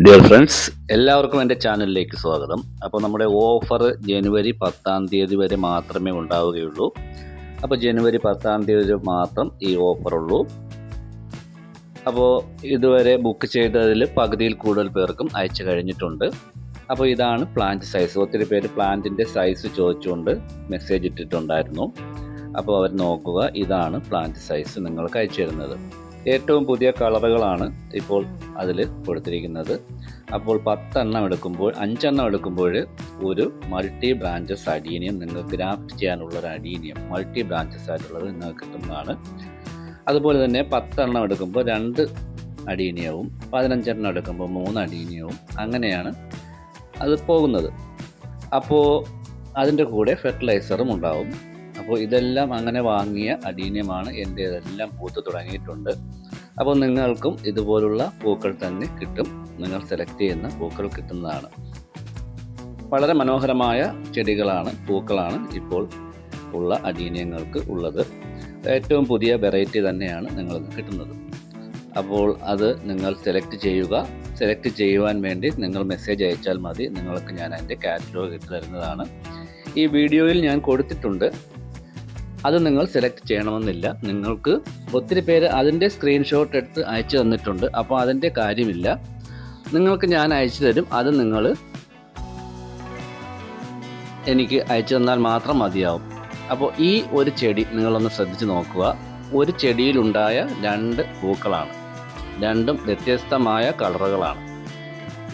Dear friends എല്ലാവർക്കും എന്റെ ചാനലിലേക്ക് സ്വാഗതം. അപ്പോൾ നമ്മുടെ ഓഫർ ജനുവരി പത്താം തീയതി വരെ മാത്രമേ ഉണ്ടാവുകയുള്ളൂ. അപ്പോൾ ജനുവരി പത്താം തീയതി വരെ മാത്രം ഈ ഓഫർ ഉള്ളൂ. അപ്പോൾ ഇതുവരെ ബുക്ക് ചെയ്തതിൽ പകുതിയിൽ കൂടുതൽ പേർക്കും അയച്ചു കഴിഞ്ഞിട്ടുണ്ട്. അപ്പോൾ ഇതാണ് പ്ലാന്റ് സൈസ് ഒത്തിരി പേര് പ്ലാന്റിന്റെ സൈസ് ചോദിച്ചുകൊണ്ട് മെസ്സേജ് ഇട്ടിട്ടുണ്ടായിരുന്നു. അപ്പോൾ അവർ നോക്കുക ഇതാണ് പ്ലാന്റ് സൈസ് നിങ്ങൾക്ക് അയച്ചു തരുന്നത്. ഏറ്റവും പുതിയ കളറുകളാണ് ഇപ്പോൾ അതിൽ കൊടുത്തിരിക്കുന്നത്. അപ്പോൾ പത്തെണ്ണം എടുക്കുമ്പോൾ അഞ്ചെണ്ണം എടുക്കുമ്പോൾ ഒരു മൾട്ടി ബ്രാഞ്ചസ് അഡീനിയം നിങ്ങൾക്ക് ഗ്രാഫ്റ്റ് ചെയ്യാനുള്ള ഒരു അഡീനിയം മൾട്ടി ബ്രാഞ്ചസ് ആയിട്ടുള്ളത് നിങ്ങൾക്ക് കിട്ടുന്നതാണ്. അതുപോലെ തന്നെ പത്തെണ്ണം എടുക്കുമ്പോൾ രണ്ട് അഡീനിയവും പതിനഞ്ചെണ്ണം എടുക്കുമ്പോൾ മൂന്ന് അഡീനിയവും അങ്ങനെയാണ് അത് പോകുന്നത്. അപ്പോൾ അതിന്റെ കൂടെ ഫെർട്ടിലൈസറും ഉണ്ടാവും. അപ്പോൾ ഇതെല്ലാം അങ്ങനെ വാങ്ങിയ അഡീനിയമാണ് എന്റെ ഇതെല്ലാം പൂത്ത് തുടങ്ങിയിട്ടുണ്ട്. അപ്പോൾ നിങ്ങൾക്കും ഇതുപോലുള്ള പൂക്കൾ തന്നെ കിട്ടും. നിങ്ങൾ സെലക്ട് ചെയ്യുന്ന പൂക്കൾ കിട്ടുന്നതാണ്. വളരെ മനോഹരമായ ചെടികളാണ് പൂക്കളാണ് ഇപ്പോൾ ഉള്ള അഡീനിയങ്ങൾക്ക് ഉള്ളത്. ഏറ്റവും പുതിയ വെറൈറ്റി തന്നെയാണ് നിങ്ങൾക്ക് കിട്ടുന്നത്. അപ്പോൾ അത് നിങ്ങൾ സെലക്ട് ചെയ്യുക. സെലക്ട് ചെയ്യുവാൻ വേണ്ടി നിങ്ങൾ മെസ്സേജ് അയച്ചാൽ മതി. നിങ്ങൾക്ക് ഞാൻ അതിന്റെ കാറ്റലോഗ് ഇട്ട് തരുന്നതാണ്. ഈ വീഡിയോയിൽ ഞാൻ കൊടുത്തിട്ടുണ്ട്. അത് നിങ്ങൾ സെലക്ട് ചെയ്യണമെന്നില്ല. നിങ്ങൾക്ക് ഒത്തിരി പേര് അതിന്റെ സ്ക്രീൻഷോട്ട് എടുത്ത് അയച്ചു തന്നിട്ടുണ്ട്. അപ്പോൾ അതിന്റെ കാര്യമില്ല. നിങ്ങൾക്ക് ഞാൻ അയച്ചു തരും. അത് നിങ്ങൾ എനിക്ക് അയച്ചു തന്നാൽ മാത്രം മതിയാവും. അപ്പോൾ ഈ ഒരു ചെടി നിങ്ങളൊന്ന് ശ്രദ്ധിച്ച് നോക്കുക. ഒരു ചെടിയിലുണ്ടായ രണ്ട് പൂക്കളാണ്. രണ്ടും വ്യത്യസ്തമായ കളറുകളാണ്.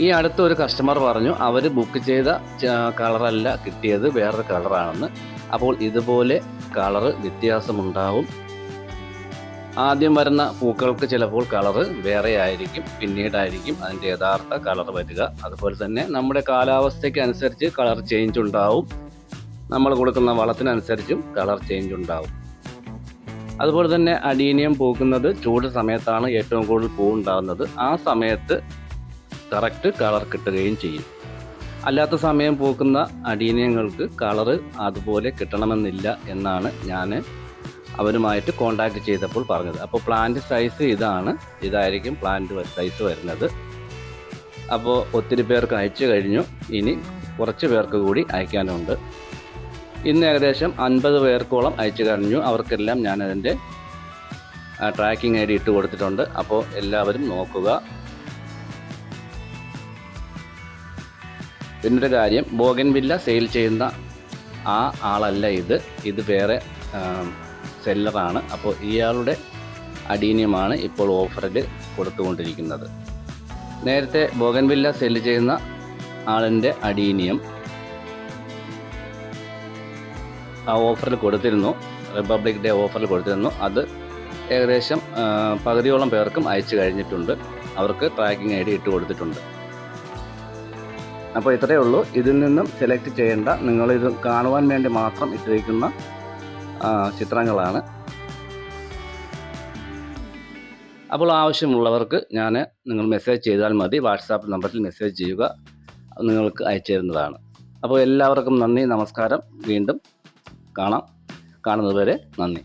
ഈ അടുത്ത ഒരു കസ്റ്റമർ പറഞ്ഞു അവർ ബുക്ക് ചെയ്ത കളറല്ല കിട്ടിയത് വേറൊരു കളറാണെന്ന്. അപ്പോൾ ഇതുപോലെ കളറ് വ്യത്യാസമുണ്ടാവും. ആദ്യം വരുന്ന പൂക്കൾക്ക് ചിലപ്പോൾ കളറ് വേറെ ആയിരിക്കും പിന്നീടായിരിക്കും അതിന്റെ യഥാർത്ഥ കളർ വരിക. അതുപോലെ തന്നെ നമ്മുടെ കാലാവസ്ഥയ്ക്ക് അനുസരിച്ച് കളർ ചേഞ്ച് ഉണ്ടാവും. നമ്മൾ കൊടുക്കുന്ന വളത്തിനനുസരിച്ചും കളർ ചേഞ്ച് ഉണ്ടാവും. അതുപോലെ തന്നെ അഡീനിയം പൂക്കുന്നത് ചൂട് സമയത്താണ് ഏറ്റവും കൂടുതൽ പൂ ഉണ്ടാകുന്നത് ആ സമയത്ത് കറക്റ്റ് കളർ കിട്ടുകയും ചെയ്യും. അല്ലാത്ത സമയം പൂക്കുന്ന അടീനയങ്ങൾക്ക് കളറ് അതുപോലെ കിട്ടണമെന്നില്ല എന്നാണ് ഞാൻ അവരുമായിട്ട് കോണ്ടാക്ട് ചെയ്തപ്പോൾ പറഞ്ഞത്. അപ്പോൾ പ്ലാന്റ് സൈസ് ഇതാണ്. ഇതായിരിക്കും പ്ലാന്റ് സൈസ് വരുന്നത്. അപ്പോൾ ഒത്തിരി പേർക്ക് അയച്ചു കഴിഞ്ഞു. ഇനി കുറച്ച് പേർക്ക് കൂടി അയക്കാനുണ്ട്. ഇന്ന് ഏകദേശം അൻപത് പേർക്കോളം അയച്ചു കഴിഞ്ഞു. അവർക്കെല്ലാം ഞാനതിന്റെ ട്രാക്കിംഗ് ഐ ഡി ഇട്ട് കൊടുത്തിട്ടുണ്ട്. അപ്പോൾ എല്ലാവരും നോക്കുക. പിന്നൊരു കാര്യം ബോഗൻ വില്ല സെയിൽ ചെയ്യുന്ന ആ ആളല്ല ഇത്. ഇത് വേറെ സെല്ലറാണ് അപ്പോൾ ഇയാളുടെ അഡീനിയമാണ് ഇപ്പോൾ ഓഫറിൽ കൊടുത്തുകൊണ്ടിരിക്കുന്നത്. നേരത്തെ ബോഗൻവില്ല സെൽ ചെയ്യുന്ന ആളിന്റെ അഡീനിയം ആ ഓഫറിൽ കൊടുത്തിരുന്നു. റിപ്പബ്ലിക് ഡേ ഓഫറിൽ കൊടുത്തിരുന്നു. അത് ഏകദേശം പകുതിയോളം പേർക്കും അയച്ചു കഴിഞ്ഞിട്ടുണ്ട്. അവർക്ക് ട്രാക്കിംഗ് ഐ ഡി ഇട്ട് കൊടുത്തിട്ടുണ്ട്. അപ്പോൾ ഇത്രയേ ഉള്ളൂ. ഇതിൽ നിന്നും സെലക്ട് ചെയ്യേണ്ട നിങ്ങളിത് കാണുവാൻ വേണ്ടി മാത്രം ഇട്ടിരിക്കുന്ന ചിത്രങ്ങളാണ്. അപ്പോൾ ആവശ്യമുള്ളവർക്ക് ഞാൻ നിങ്ങൾ മെസ്സേജ് ചെയ്താൽ മതി. വാട്സാപ്പ് നമ്പറിൽ മെസ്സേജ് ചെയ്യുക. നിങ്ങൾക്ക് അയച്ചു തരുന്നതാണ്. അപ്പോൾ എല്ലാവർക്കും നന്ദി നമസ്കാരം. വീണ്ടും കാണാം. കാണുന്നതുവരെ നന്ദി.